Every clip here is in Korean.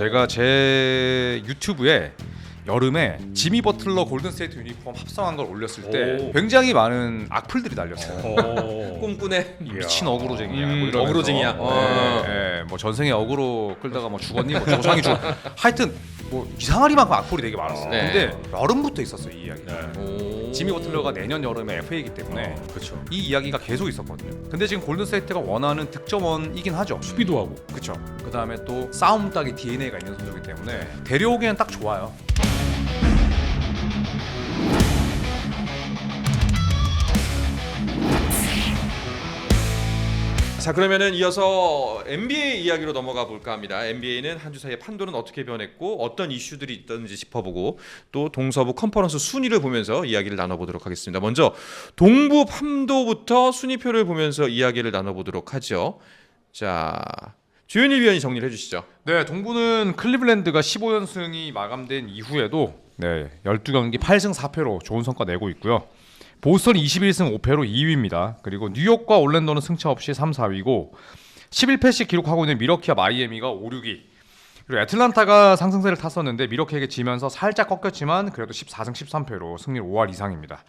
제가 제 유튜브에 여름에 지미 버틀러 골든 스테이트 유니폼 합성한 걸 올렸을 때 오. 굉장히 많은 악플들이 달렸어요. 어. 꿈꾸네. 미친 어그로쟁이야. 음, 뭐 이러면서. 어그로쟁이야. 어. 예, 예, 뭐 전생에 어그로 끌다가 뭐 죽었니, 뭐 조상이 죽. 하여튼 뭐 이상하리만큼 악플이 되게 많았어요. 네. 근데 여름부터 있었어요 이 이야기. 네. 오. 지미 버틀러가 내년 여름에 FA이기 때문에 그렇죠. 이 이야기가 계속 있었거든요. 근데 지금 골든 스테이트가 원하는 득점원이긴 하죠. 수비도 하고. 그렇죠. 그 다음에 또 싸움 따기 DNA가 있는 선수이기 때문에 데려오기엔 딱 좋아요. 자 그러면은 이어서 NBA 이야기로 넘어가 볼까 합니다. NBA는 한 주 사이에 판도는 어떻게 변했고 어떤 이슈들이 있던지 짚어보고 또 동서부 컨퍼런스 순위를 보면서 이야기를 나눠보도록 하겠습니다. 먼저 동부 판도부터 순위표를 보면서 이야기를 나눠보도록 하죠. 자 주현일 위원이 정리를 해주시죠. 네, 동부는 클리블랜드가 15연승이 마감된 이후에도 네, 12경기 8승 4패로 좋은 성과 내고 있고요. 보스턴이 21승 5패로 2위입니다. 그리고 뉴욕과 올랜도는 승차 없이 3, 4위고 11패씩 기록하고 있는 미러키와 마이애미가 5, 6위. 그리고 애틀란타가 상승세를 탔었는데 미러키에게 지면서 살짝 꺾였지만 그래도 14승 13패로 승률 5할 이상입니다.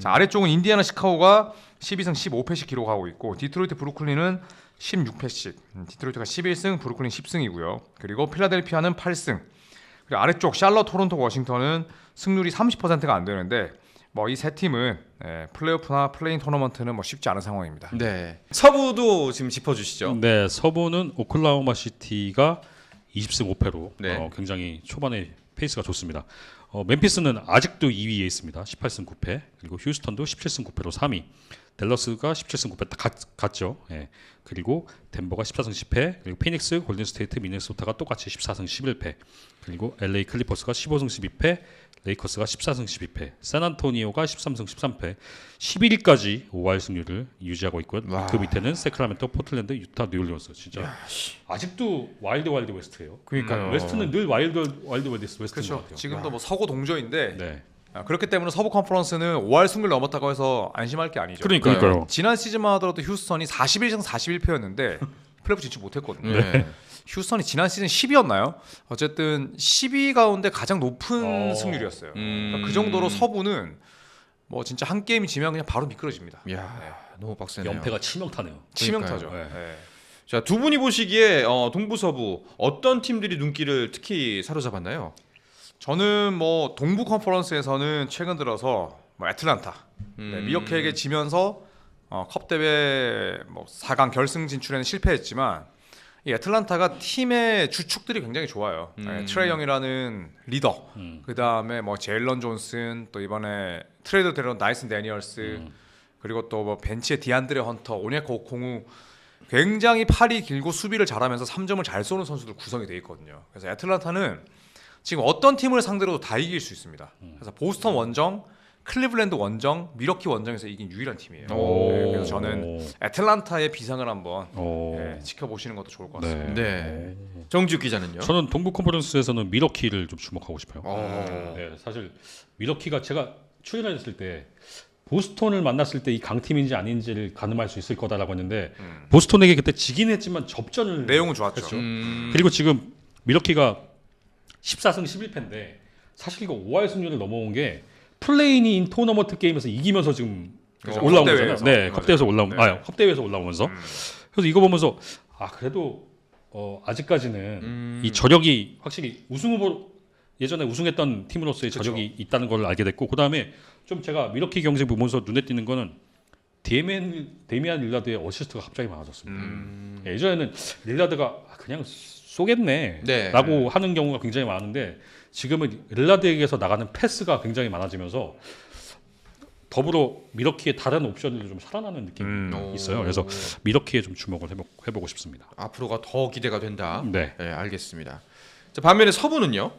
자, 아래쪽은 인디애나 시카고가 12승 15패씩 기록하고 있고 디트로이트 브루클린은 16패씩. 음, 디트로이트가 11승, 브루클린 10승이고요. 그리고 필라델피아는 8승. 그리고 아래쪽 샬럿, 토론토, 워싱턴은 승률이 30%가 안 되는데 뭐 이 세 팀은 예, 플레이오프나 플레인 토너먼트는 뭐 쉽지 않은 상황입니다. 네. 서부도 지금 짚어주시죠. 네, 서부는 오클라호마 시티가 20승 5패로 네. 어, 굉장히 초반에 페이스가 좋습니다. 어, 멤피스는 아직도 2위에 있습니다. 18승 9패. 그리고 휴스턴도 17승 9패로 3위. 댈러스가 17승 9패 딱 같, 같죠. 예. 그리고 덴버가 14승 10패. 그리고 피닉스, 골든스테이트, 미네소타가 똑같이 14승 11패. 그리고 LA 클리퍼스가 15승 12패. 레이커스가 14승 12패. 샌안토니오가 13승 13패. 11위까지 5할 승률을 유지하고 있고요. 와. 그 밑에는 세크라멘토, 포틀랜드, 유타, 뉴올리언스. 진짜 아직도 와일드 와일드 웨스트예요. 그러니까요. 웨스트는 늘 와일드 와일드 웨스트 웨스트인 것 그렇죠. 같아요. 지금도 뭐 서고 동조인데 네. 아, 그렇기 때문에 서부 컨퍼런스는 5할 승률 넘었다고 해서 안심할 게 아니죠. 그러니까요. 그러니까요. 지난 시즌만 하더라도 휴스턴이 41승 41패였는데 플레이오프 진출 못했거든요. 네. 휴스턴이 지난 시즌 10위였나요? 어쨌든 10위 가운데 가장 높은 어. 승률이었어요. 음. 그러니까 그 정도로 서부는 뭐 진짜 한 게임이 지면 그냥 바로 미끄러집니다. 이야 너무 빡세네요. 연패가 치명타네요. 치명타죠. 네. 자두 분이 보시기에 어, 동부 서부 어떤 팀들이 눈길을 특히 사로잡았나요? 저는 뭐 동부 컨퍼런스에서는 최근 들어서 뭐 애틀란타 네, 음. 미어케에게 지면서 어, 컵 대회 뭐 4강 결승 진출에는 실패했지만 이 애틀란타가 팀의 주축들이 굉장히 좋아요. 음. 네, 트레이 영이라는 리더, 음. 그 다음에 뭐 제일런 존슨, 또 이번에 트레이드 데려온 나이슨 데니얼스, 음. 그리고 또 뭐 벤치에 디안드레 헌터, 오네코 공우 굉장히 팔이 길고 수비를 잘하면서 3점을 잘 쏘는 선수들 구성이 돼 있거든요. 그래서 애틀란타는 지금 어떤 팀을 상대로도 다 이길 수 있습니다. 그래서 보스턴 원정, 클리블랜드 원정, 미러키 원정에서 이긴 유일한 팀이에요. 오. 네, 그래서 저는 애틀란타의 비상을 한번 오. 네, 지켜보시는 것도 좋을 것 같습니다. 네. 네. 정지욱 기자는요? 저는 동부 컨퍼런스에서는 미러키를 좀 주목하고 싶어요. 어. 네, 사실 미러키가 제가 출연을 했을 때 보스턴을 만났을 때 이 강팀인지 아닌지를 가늠할 수 있을 거다라고 했는데 음. 보스턴에게 그때 지긴 했지만 접전을 내용은 좋았죠. 음. 그리고 지금 미러키가 14승 11패인데 사실 이거 5할 승률을 넘어온 게 플레인인 토너먼트 게임에서 이기면서 지금 그죠. 올라온. 거잖아요. 네. 컵대회에서 올라온 네. 아, 컵대회에서 올라오면서 음. 그래서 이거 보면서 아 그래도 어, 아직까지는 음. 이 저력이 확실히 우승 후보 예전에 우승했던 팀으로서의. 저력이 있다는 걸 알게 됐고 그 다음에 좀 제가 미러키 경쟁 보면서 눈에 띄는 거는 데미안 데미안 릴라드의 어시스트가 갑자기 많아졌습니다. 음. 예전에는 릴라드가 아, 그냥 쏘겠네 네. 라고 하는 경우가 굉장히 많은데 지금은 릴라드에게서 나가는 패스가 굉장히 많아지면서 더불어 미러키의 다른 옵션들도 좀 살아나는 느낌이 음. 있어요. 그래서 미러키에 좀 주목을 해보, 해보고 싶습니다. 앞으로가 더 기대가 된다. 네. 네, 알겠습니다. 자 반면에 서부는요?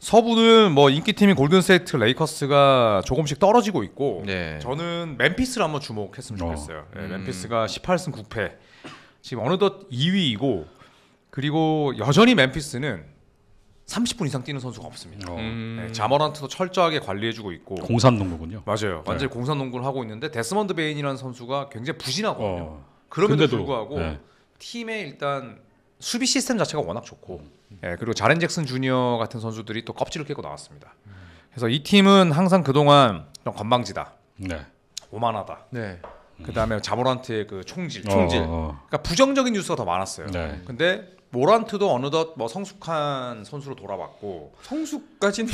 서부는 뭐 인기팀인 골든스테이트 레이커스가 조금씩 떨어지고 있고 네. 저는 멤피스를 한번 주목했으면 어. 좋겠어요. 네, 음. 멤피스가 18승 9패 지금 어느덧 2위이고 그리고 여전히 멤피스는 30분 이상 뛰는 선수가 없습니다. 어, 음. 네, 자머란트도 철저하게 관리해주고 있고 공산 농구군요. 맞아요. 완전히 공산 농구를 하고 있는데 데스먼드 베인이라는 선수가 굉장히 부진하거든요. 어. 그럼에도 근데도, 불구하고 네. 팀의 일단 수비 시스템 자체가 워낙 좋고 예, 그리고 자렌 잭슨 주니어 같은 선수들이 또 껍질을 깨고 나왔습니다. 그래서 이 팀은 항상 그동안 좀 건방지다, 네. 오만하다. 네. 그다음에 자모란트의 그 총질, 총질. 어, 어. 그러니까 부정적인 뉴스가 더 많았어요. 네. 근데 모란트도 어느덧 뭐 성숙한 선수로 돌아왔고 성수까지는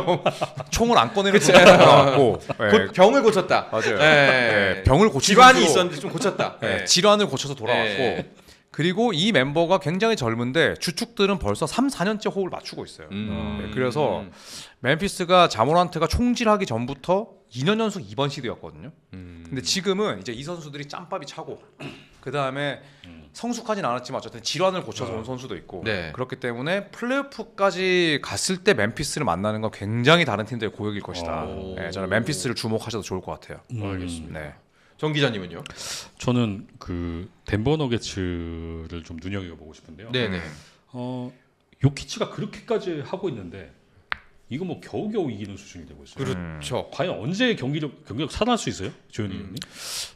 총을 안 꺼내는 선수로 돌아왔고 예, 곧 병을 고쳤다. 맞아요. 예. 예, 병을 고친 질환이 있었는데 좀 고쳤다. 질환을 고쳐서 돌아왔고 예. 그리고 이 멤버가 굉장히 젊은데 주축들은 벌써 3, 4년째 호흡을 맞추고 있어요. 음. 네, 그래서 멤피스가 자모란트가 총질하기 전부터 2년 연속 2번 시드였거든요. 음. 근데 지금은 이제 이 선수들이 짬밥이 차고 그 다음에 성숙하진 않았지만 어쨌든 질환을 고쳐서 온 선수도 있고 네. 그렇기 때문에 플레이오프까지 갔을 때 멤피스를 만나는 건 굉장히 다른 팀들의 고역일 것이다. 오. 네, 저는 멤피스를 주목하셔도 좋을 것 같아요. 음, 알겠습니다. 네. 정 기자님은요? 저는 그 덴버 너게츠를 좀 눈여겨 보고 싶은데요. 네네. 어, 요키치가 그렇게까지 하고 있는데 이거 뭐 겨우겨우 이기는 수준이 되고 있어요. 그렇죠. 과연 언제 경기력 경기력 살아날 수 있어요, 조현이 음. 형님?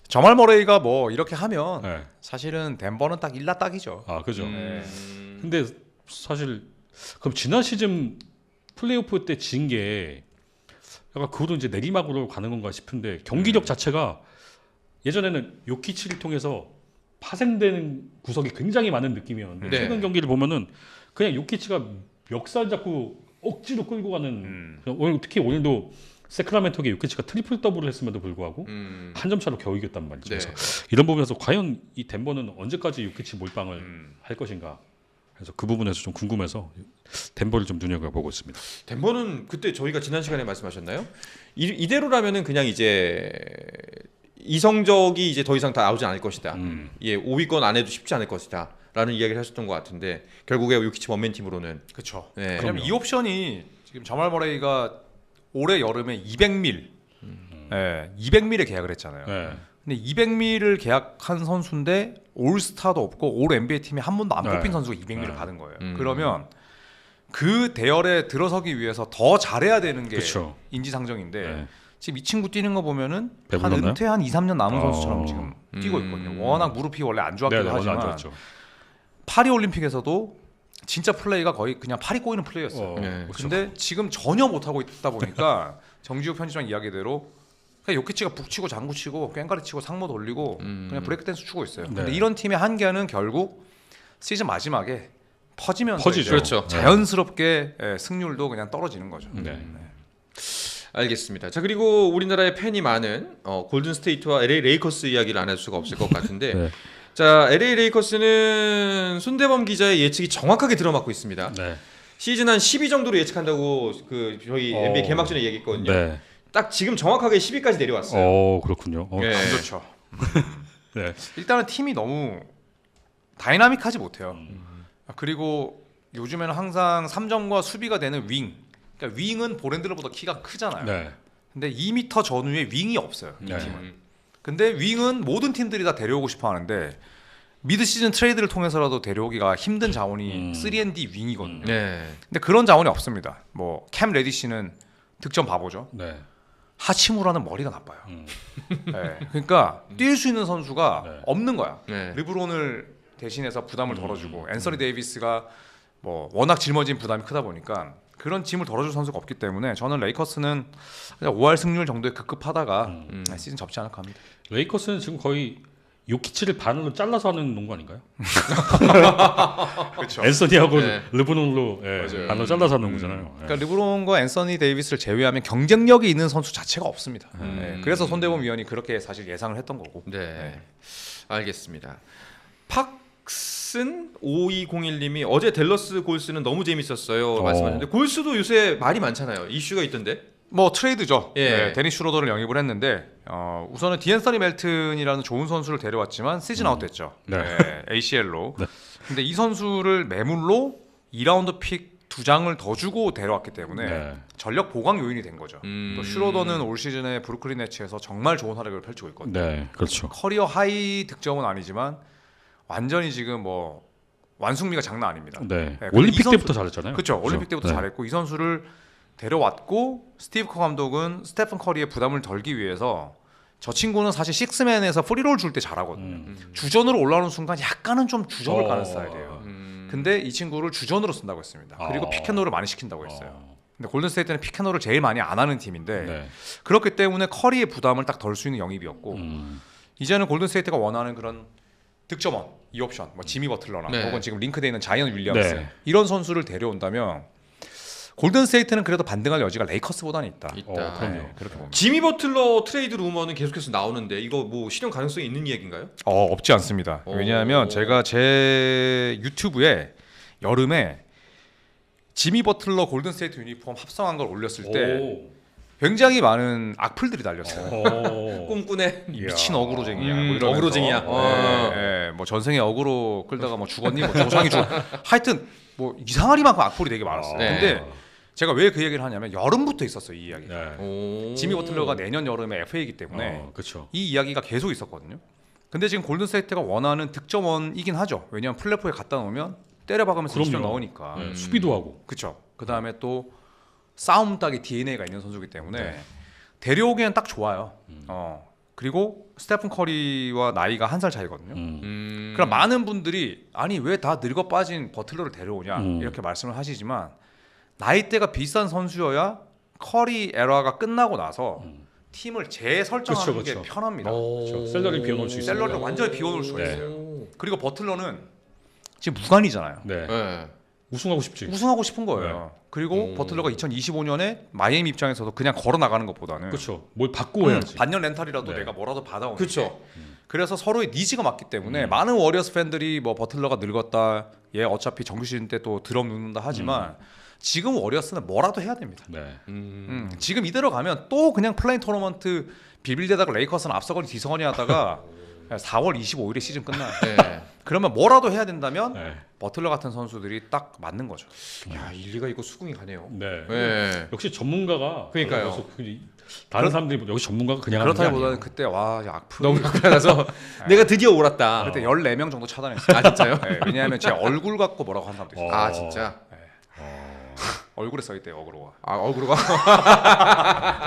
저말 머레이가 뭐 이렇게 하면 네. 사실은 덴버는 딱 일라 딱이죠. 아 그죠. 음. 근데 사실 그럼 지난 시즌 플레이오프 때 진 게 약간 그것도 이제 내리막으로 가는 건가 싶은데 음. 경기력 자체가 예전에는 요키치를 통해서 파생되는 구석이 굉장히 많은 느낌이었는데 네. 최근 경기를 보면은 그냥 요키치가 멱살 잡고 억지로 끌고 가는 음. 오늘 특히 오늘도 세크라멘토에 요키치가 트리플 더블을 했음에도 불구하고 음. 한점 차로 겨우 이겼단 말이죠. 네. 그래서 이런 부분에서 과연 이 덴버는 언제까지 요키치 몰빵을 음. 할 것인가. 그래서 그 부분에서 좀 궁금해서 덴버를 좀 눈여겨보고 있습니다. 덴버는 그때 저희가 지난 시간에 말씀하셨나요? 이, 이대로라면은 그냥 이제 이 성적이 이제 더 이상 다 나오지 않을 것이다. 음. 예, 5위권 안 해도 쉽지 않을 것이다. 라는 이야기를 하셨던 것 같은데 결국에 요키치 원맨 팀으로는 그렇죠. 네. 왜냐면 이 옵션이 지금 저말 머레이가 올해 여름에 200밀, 예, 200밀에 계약을 했잖아요. 네. 근데 200밀을 계약한 선수인데 올스타도 없고 올 NBA 팀에 한 번도 안 네. 뽑힌 선수가 200밀을 네. 받은 거예요. 음. 그러면 그 대열에 들어서기 위해서 더 잘해야 되는 게 그쵸. 인지상정인데 네. 지금 이 친구 뛰는 거 보면은 한? 은퇴 한 2, 3년 남은 어. 선수처럼 지금 뛰고 음. 있거든요. 워낙 무릎이 원래 안 네, 좋았기도 네, 안 하지만 좋았죠. 파리 올림픽에서도 진짜 플레이가 거의 그냥 팔이 꼬이는 플레이였어요. 어, 네. 그렇죠. 근데 지금 전혀 못 하고 있다 보니까 정지욱 편집장 이야기대로 그냥 요키치가 북치고 장구치고 꽹가리 치고 상모 돌리고 음. 그냥 브레이크 댄스 추고 있어요. 근데 네. 이런 팀의 한계는 결국 시즌 마지막에 퍼지면서 퍼지죠. 그렇죠. 자연스럽게 예, 승률도 그냥 떨어지는 거죠. 네. 알겠습니다. 자 그리고 우리나라에 팬이 많은 어, 골든 스테이트와 LA 레이커스 이야기를 안 할 수가 없을 것 같은데 네. 자 LA 레이커스는 손대범 기자의 예측이 정확하게 들어맞고 있습니다. 네. 시즌 한 10위 정도로 예측한다고 그 저희 어. NBA 개막 전에 얘기했거든요. 네. 딱 지금 정확하게 10위까지 내려왔어요. 어, 그렇군요. 어, 예. 안 좋죠. 네. 일단은 팀이 너무 다이나믹하지 못해요. 음. 그리고 요즘에는 항상 3점과 수비가 되는 윙. 그러니까 윙은 보랜들보다 키가 크잖아요. 네. 근데 2m 전후에 윙이 없어요. 이 네. 팀은. 음. 근데 윙은 모든 팀들이 다 데려오고 싶어 하는데 미드 시즌 트레이드를 통해서라도 데려오기가 힘든 자원이 음. 3&D 윙이거든요. 네. 근데 그런 자원이 없습니다. 뭐 캠 레디시는 득점 바보죠. 네. 하치무라는 머리가 나빠요. 음. 네. 그러니까 뛸 수 있는 선수가 네. 없는 거야. 네. 르브론을 대신해서 부담을 음. 덜어주고 앤서니 데이비스가 뭐 워낙 짊어진 부담이 크다 보니까 그런 짐을 덜어줄 선수가 없기 때문에 저는 레이커스는 그냥 5할 승률 정도에 급급하다가 음. 네, 시즌 접지 않을까 합니다. 레이커스는 지금 거의 요키치를 반으로 잘라서 하는 농구 아닌가요? 그렇죠. 앤서니하고 네. 르브론으로 예. 반으로 잘라서 하는 농구잖아요. 예. 그러니까 르브론과 앤서니 데이비스를 제외하면 경쟁력이 있는 선수 자체가 없습니다. 음. 네, 그래서 손대범 위원이 그렇게 사실 예상을 했던 거고. 네. 알겠습니다. 팍 슨 5201님이 어제 델러스 골스는 너무 재밌었어요 어. 말씀하셨는데 골스도 요새 말이 많잖아요. 이슈가 있던데. 뭐 트레이드죠. 예. 네, 데니 슈로더를 영입을 했는데 어, 우선은 디앤서니 멜튼이라는 좋은 선수를 데려왔지만 시즌 아웃됐죠. 네. ACL로. 네. 근데 이 선수를 매물로 2라운드 픽 두 장을 더 주고 데려왔기 때문에 네. 전력 보강 요인이 된 거죠. 음. 또 슈로더는 올 시즌에 브루클린 네츠에서 정말 좋은 활약을 펼치고 있거든요. 네, 그렇죠. 커리어 하이 득점은 아니지만 완전히 지금 뭐 완숙미가 장난 아닙니다. 네. 근데 올림픽 선수- 때부터 잘했잖아요. 그렇죠. 올림픽 때부터 네. 잘했고 이 선수를 데려왔고 스티브 커 감독은 스테픈 커리의 부담을 덜기 위해서 저 친구는 사실 식스맨에서 프리롤 줄 때 잘하거든요. 음. 주전으로 올라오는 순간 약간은 좀 주접을 어. 가는 스타일이에요. 음. 근데 이 친구를 주전으로 쓴다고 했습니다. 그리고 어. 피켓롤을 많이 시킨다고 했어요. 어, 근데 골든스테이트는 피켓롤을 제일 많이 안 하는 팀인데 네. 그렇기 때문에 커리의 부담을 딱 덜 수 있는 영입이었고 음, 이제는 골든스테이트가 원하는 그런 득점원, 이 옵션, 뭐 지미 버틀러나 네. 혹은 지금 링크돼 있는 자이언 윌리엄스 네. 이런 선수를 데려온다면 골든스테이트는 그래도 반등할 여지가 레이커스보다는 있다. 있다. 어, 그럼요. 네, 그렇게 봅니다. 지미 버틀러 트레이드 루머는 계속해서 나오는데 이거 뭐 실현 가능성이 있는 이야기인가요? 어 없지 않습니다. 오. 왜냐하면 제가 제 유튜브에 여름에 지미 버틀러 골든스테이트 유니폼 합성한 걸 올렸을 때 오. 굉장히 많은 악플들이 달렸어요. 어. 꿈꾸네. 미친 어그로쟁이야. 음, 뭐. 어그로쟁이야. 어. 네, 네, 뭐 전생에 어그로 끌다가 뭐 죽었니, 뭐 조상이 죽. 하여튼 뭐 이상하리만큼 악플이 되게 많았어요. 네. 근데 제가 왜 그 얘기를 하냐면 여름부터 있었어요 이 이야기. 네. 오. 지미 버틀러가 내년 여름에 FA이기 때문에 어. 이 이야기가 계속 있었거든요. 근데 지금 골든스테이트가 원하는 득점원이긴 하죠. 왜냐하면 플랫폼에 갖다 놓으면 때려박으면서. 20점 넣으니까. 네, 음. 수비도 하고. 그렇죠. 그 다음에 또 싸움 따기 DNA가 있는 선수기 때문에 네. 데려오기엔 딱 좋아요. 음. 어 그리고 스테픈 커리와 나이가 한 살 차이거든요. 음. 음. 그럼 많은 분들이 아니 왜 다 늙어 빠진 버틀러를 데려오냐 음. 이렇게 말씀을 하시지만 나이대가 비싼 선수여야 커리 에러가 끝나고 나서 음. 팀을 재설정하는 그쵸, 게 그쵸. 편합니다. 오. 그렇죠. 셀러리 비워놓을 수 있어요. 셀러리를 완전히 비워놓을 수가 네. 있어요. 그리고 버틀러는 지금 무관이잖아요. 네. 네. 우승하고 싶지. 우승하고 싶은 거예요. 그리고 오. 버틀러가 2025년에 마이애미 입장에서도 그냥 걸어 나가는 것보다는 그렇죠. 뭘 바꾸고 해야지. 반년 렌탈이라도 네. 내가 뭐라도 받아오는 그렇죠. 그래서 서로의 니즈가 맞기 때문에 음. 많은 워리어스 팬들이 뭐 버틀러가 늙었다 얘 어차피 정규 시즌 때 또 드럼 눕는다 하지만 지금 워리어스는 뭐라도 해야 됩니다 네. 음. 음, 지금 이대로 가면 또 그냥 플레인 토너먼트 비빌대다가 레이커스는 앞서거니 뒤서거니 하다가 4월 25일에 시즌 끝나요 네. 그러면 뭐라도 해야 된다면 네. 버틀러 같은 선수들이 딱 맞는 거죠 야 일리가 이거 수긍이 가네요. 네. 네. 역시 전문가가 그러니까요. 그- 다른 사람들이 역시 전문가가 그냥 그렇다기보다는 그때 와 야, 악플 너무 가라서 내가 드디어 옳았다. 그때 14명 정도 차단했어요 아 진짜요? 네, 왜냐하면 제 얼굴 갖고 뭐라고 하는 사람도 있어요 어. 아 진짜. 얼굴에 써 있대요 어그로가 아 어그로가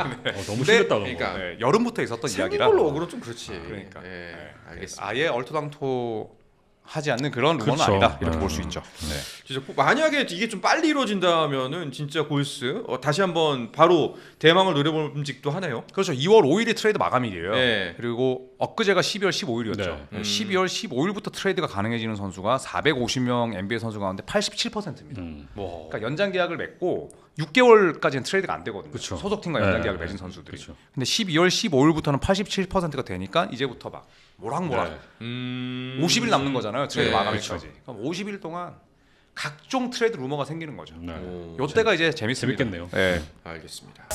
아니에요. 어, 너무 심했다. 그러니까 네, 여름부터 있었던 생긴 이야기라 걸로 어그로 좀 그렇지. 그러니까. 네. 네. 알겠습니다. 아예 얼토당토 하지 않는 그런 루머는 그렇죠. 아니다 이렇게 음. 볼수 있죠. 네. 진짜 꼭- 만약에 이게 좀 빨리 이루어진다면은 진짜 골스 어, 다시 한번 바로 대망을 노려봄직도 하네요. 그렇죠. 2월 5일이 트레이드 마감일이에요. 네. 그리고 엊그제가 12월 15일이었죠. 네. 음. 12월 15일부터 트레이드가 가능해지는 선수가 450명 NBA 선수 가운데 87%입니다. 음. 뭐 그러니까 연장 계약을 맺고 6개월까지는 트레이드가 안 되거든요. 그쵸. 소속팀과 연장 네. 계약을 맺은 선수들이. 그쵸. 근데 12월 15일부터는 87%가 되니까 이제부터 막 모락모락 네. 음... 50일 남는 거잖아요. 트레이드 네, 마감일까지. 그럼 50일 동안 각종 트레이드 루머가 생기는 거죠. 네. 오, 요때가 이제 재밌습니다. 재밌겠네요. 네. 알겠습니다.